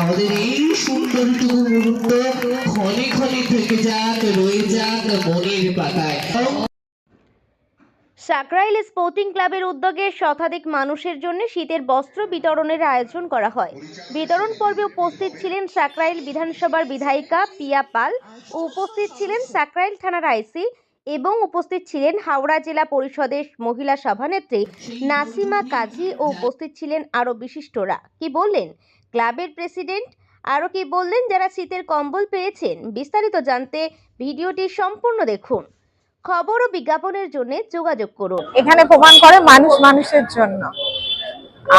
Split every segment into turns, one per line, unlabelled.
আমাদের এই সুন্দরটুকু মুহূর্ত ক্ষণে ক্ষণে থেকে যাক, রয়ে যাক মনের পাতায়।
সাকরাইল স্পোর্টিং ক্লাবের উদ্যোগে শতাধিক মানুষের জন্য শীতের বস্ত্র বিতরণের আয়োজন করা হয়। বিতরণ পর্বে উপস্থিত ছিলেন সাকরাইল বিধানসভার বিধায়িকা পিয়া পাল ও উপস্থিত ছিলেন সাকরাইল থানার আইসি এবং উপস্থিত ছিলেন হাওড়া জেলা পরিষদের মহিলা সভানেত্রী নাসিমা কাজী ও উপস্থিত ছিলেন আরও বিশিষ্টরা। কি বললেন? ক্লাবের প্রেসিডেন্ট? আরও কি বললেন যারা শীতের কম্বল পেয়েছেন? বিস্তারিত জানতে ভিডিওটি সম্পূর্ণ দেখুন। খবর ও বিজ্ঞাপনের জন্য যোগাযোগ করুন।
এখানে প্রমাণ করে মানুষ মানুষের জন্য।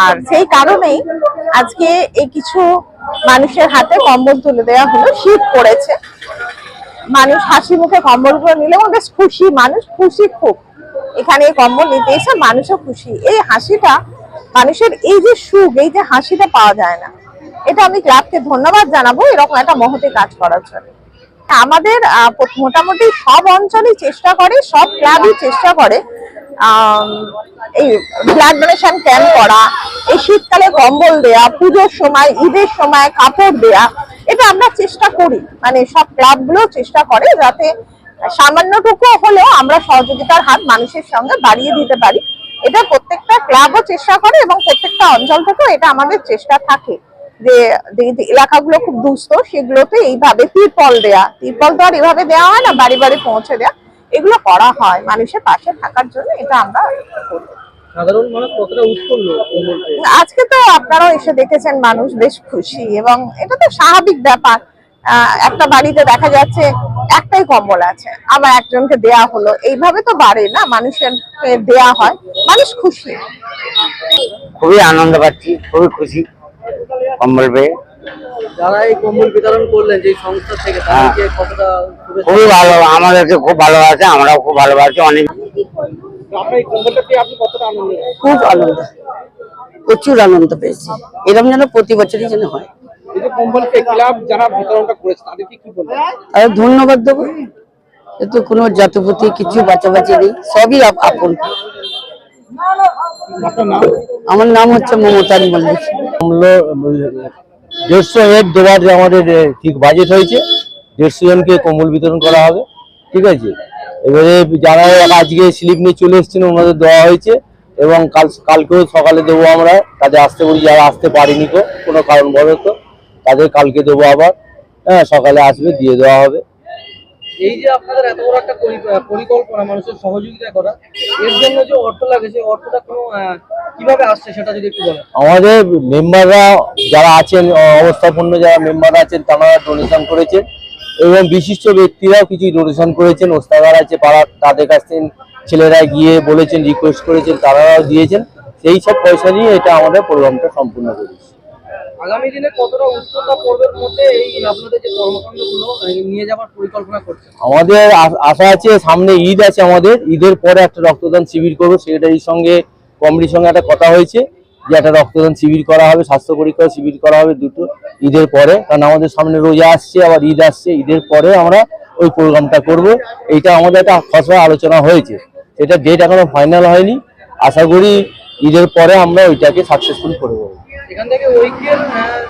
আর সেই কারণেই আজকে এই কিছু মানুষের হাতে কম্বল তুলে দেওয়া হলো, শীত পড়েছে। মানুষ হাসি মুখে কম্বলগুলো নিলে বেশ খুশি, মানুষ খুশি খুব। এখানে এই কম্বল নিতে এসে মানুষও খুশি। এই হাসিটা মানুষের, এই যে সুখ, এই যে হাসিটা পাওয়া যায় না। এটা আমি ক্লাবকে ধন্যবাদ জানাব, এরকম একটা মহতে কাজ করার জন্য। আমাদের মোটামুটি সব অঞ্চলই চেষ্টা করে, সব ক্লাবই চেষ্টা করে এই ব্লাড ডোনেশন ক্যাম্প করা, এই শীতকালে কম্বল দেয়া, পুজোর সময়, ঈদের সময় কাপড় দেয়া, এটা আমরা চেষ্টা করি। মানে সব ক্লাবগুলো চেষ্টা করে যাতে সামান্যটুকু হলেও আমরা সহযোগিতার হাত মানুষের সঙ্গে বাড়িয়ে দিতে পারি। এটা প্রত্যেকটা ক্লাবও চেষ্টা করে এবং প্রত্যেকটা অঞ্চল থেকেও এটা আমাদের চেষ্টা থাকে। যে এলাকাগুলো খুব দুস্থ সেগুলোতে এইভাবে তিরপল দেয়া। তিরপল তো আর এভাবে দেওয়া হয় না বাড়ি বাড়ি পৌঁছে দেয়া। এগুলো করা হয় মানুষের পাশে থাকার জন্য এটা আমরা
সাধারণ মানুষ কতটা উৎফুল্ল
আজকে তো আপনারাও এসে দেখেছেন মানুষ বেশ খুশি এবং এটা তো স্বাভাবিক ব্যাপার। আহ, একটা বাড়িতে দেখা যাচ্ছে একটাই কম্বল আছে আবার একজনকে দেয়া হলো। এইভাবে তো বাড়ে না মানুষের দেয়া হয়। মানুষ খুশি।
খুবই আনন্দ পাচ্ছি খুবই খুশি। কম্বল পেয়ে
যারা এই কম্বল বিতরণ করলেন যে সংস্থা থেকে তাদেরকে কতটা শুভেচ্ছা?
খুবই ভালো আমাদেরকে খুব ভালোবাসে আমরাও খুব ভালোবাসি অনেক
কতটা আনন্দ
খুব আনন্দ। প্রচুর আনন্দ পেয়েছি। এরকম যেন প্রতি বছরই যেন হয়। আর ধন্যবাদ দেবো। এতে কোনো জাতপতি কিছু বাঁচাবাচি নেই সবই আপন। আমার নাম হচ্ছে মমতাজ মল্লিক
দেড়শো হেড দেওয়ার যে আমাদের ঠিক বাজেট হয়েছে দেড়শো জনকে কম্বল বিতরণ করা হবে ঠিক আছে? এবারে যারা আজকে স্লিপ নিয়ে চলে এসেছেন ওনাদের দেওয়া হয়েছে এবং কাল কালকেও সকালে দেবো আমরা তাদের আসতে বলি যারা আসতে পারিনি কো কোনো কারণবশত তাদের কালকে দেবো আবার হ্যাঁ সকালে আসবে দিয়ে দেওয়া হবে।
এই যে আপনাদের এত বড় একটা পরিকল্পনা মানুষের সহযোগিতা করা, এর জন্য যে অর্থ লাগে, সেই অর্থটা কোনো
আমাদের মেম্বাররা যারা আছেন অবস্থাপন্ন যারা মেম্বার আছেন, তারা ডোনেশন করেছেন এবং বিশিষ্ট ব্যক্তিরাও কিছু ডোনেশন করেছেন। ওস্তাগার আছে পাড়ার তাদের কাছ ছেলেরা গিয়ে বলেছেন রিকোয়েস্ট করেছেন, তারাও দিয়েছেন। সেই সব পয়সা নিয়ে এটা আমাদের প্রোগ্রামটা সম্পূর্ণ করেছি।
আগামী দিনে কতটা উচ্চতা পর্বের মধ্যে এই আপনাদের যে কর্মকাণ্ডগুলো নিয়ে যাওয়ার পরিকল্পনা করছেন?
আমাদের আশা আছে, সামনে ঈদ আছে আমাদের, ঈদের পরে একটা রক্তদান শিবির করব সেক্রেটারির সঙ্গে কমিটির সঙ্গে একটা কথা হয়েছে যে একটা রক্তদান শিবির করা হবে, স্বাস্থ্য পরীক্ষা শিবির করা হবে দুটো ঈদের পরে। কারণ আমাদের সামনে রোজা আসছে, আবার ঈদ আসছে, ঈদের পরে আমরা ওই প্রোগ্রামটা করব। এইটা আমাদের একটা খসড়া আলোচনা হয়েছে। সেটা ডেট এখনও ফাইনাল হয়নি। আশা করি ঈদের পরে আমরা ওইটাকে সাকসেসফুল করব
এখান থেকে ঐক্যের আহ,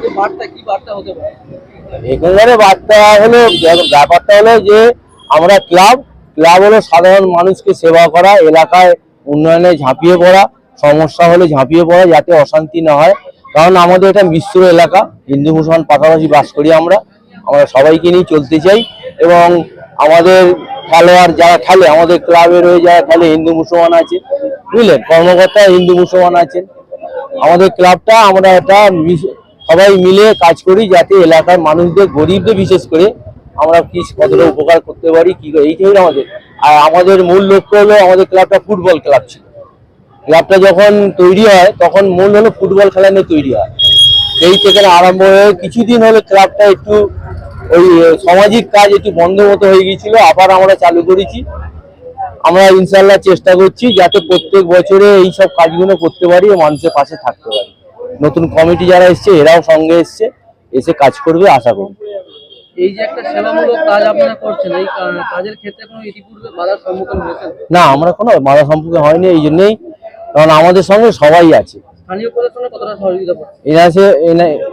যে বার্তা কি বার্তা হতে পারে?
এখানে বার্তা হলো ব্যাপারটা হলো যে আমরা ক্লাব ক্লাব হলো সাধারণ মানুষকে সেবা করা এলাকায় উন্নয়নে ঝাঁপিয়ে পড়া সমস্যা হলে ঝাঁপিয়ে পড়া যাতে অশান্তি না হয়। কারণ আমাদের এটা মিশ্র এলাকা হিন্দু মুসলমান পাশাপাশি বাস করি আমরা। আমরা সবাইকে নিয়ে চলতে চাই এবং আমাদের খেলোয়াড় যারা খেলে আমাদের ক্লাবের হয়ে যারা খেলে হিন্দু মুসলমান আছে বুঝলেন? কর্মকর্তা হিন্দু মুসলমান আছেন। আমাদের ক্লাবটা, আমরা মিশ- সবাই মিলে কাজ করি যাতে এলাকার মানুষদের, গরিবদের বিশেষ করে আমরা কি কতটা উপকার করতে পারি, কি এইটাই আমাদের। আর আমাদের মূল লক্ষ্য হলো আমাদের ক্লাবটা ফুটবল ক্লাব ছিল। ক্লাবটা যখন তৈরি হয়, তখন মূল হলো ফুটবল খেলা নিয়ে তৈরি হয়। সেই থেকে আরম্ভ হয়ে কিছুদিন হলো ক্লাবটা একটু ওই, সামাজিক কাজ একটু বন্ধ মতো হয়ে গিয়েছিল। আবার আমরা চালু করেছি। আমরা ইনশাল্লাহ চেষ্টা করছি যাতে প্রত্যেক বছরে এই সব কাজগুলো করতে পারি ও মানুষের পাশে থাকতে পারি। নতুন কমিটি যারা এসছে এরাও সঙ্গে এসছে এসে কাজ করবে আশা করি
এই যে একটা সেবামূলক কাজ আপনারা করছেন এই কাজের ক্ষেত্রে কোনো ইতিপূর্বে বাধার সম্মুখীন হয়েছেন?
না আমরা কোনো বাধা সম্পর্কে হয়নি এই জন্যেই কারণ আমাদের সঙ্গে সবাই আছে।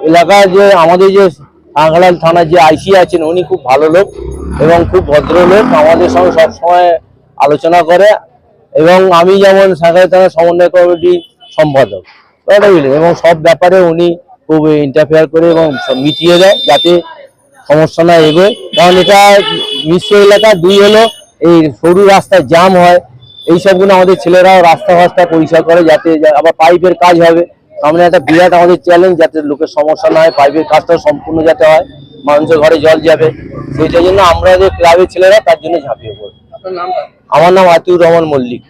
এলাকার যে আমাদের যে আংলাল থানার যে আইসি আছেন উনি খুব ভালো লোক এবং খুব ভদ্রলোক আমাদের সঙ্গে সবসময় আলোচনা করে এবং আমি যেমন সাংবাদিক থানার সমন্বয় কমিটি সম্পাদক এবং সব ব্যাপারে উনি খুব ইন্টারফেয়ার করে এবং মিটিয়ে দেয় যাতে সমস্যা না এগোয়। কারণ এটা মিশ্র এলাকা, দুই হলো এই সরু রাস্তায় জাম হয় এই সবগুলো আমাদের ছেলেরাও রাস্তা ফাস্তা পরিষ্কার করে যাতে আবার পাইপের কাজ হবে। সামনে একটা বিরাট আমাদের চ্যালেঞ্জ যাতে লোকের সমস্যা না হয়, পাইপের কাজটা সম্পূর্ণ যাতে হয়, মানুষের ঘরে জল যাবে। সেইটার জন্য আমরা যে ক্লাবের ছেলেরা তার জন্য ঝাঁপিয়ে পড়ি। আমার নাম আতিউর রহমান মল্লিক।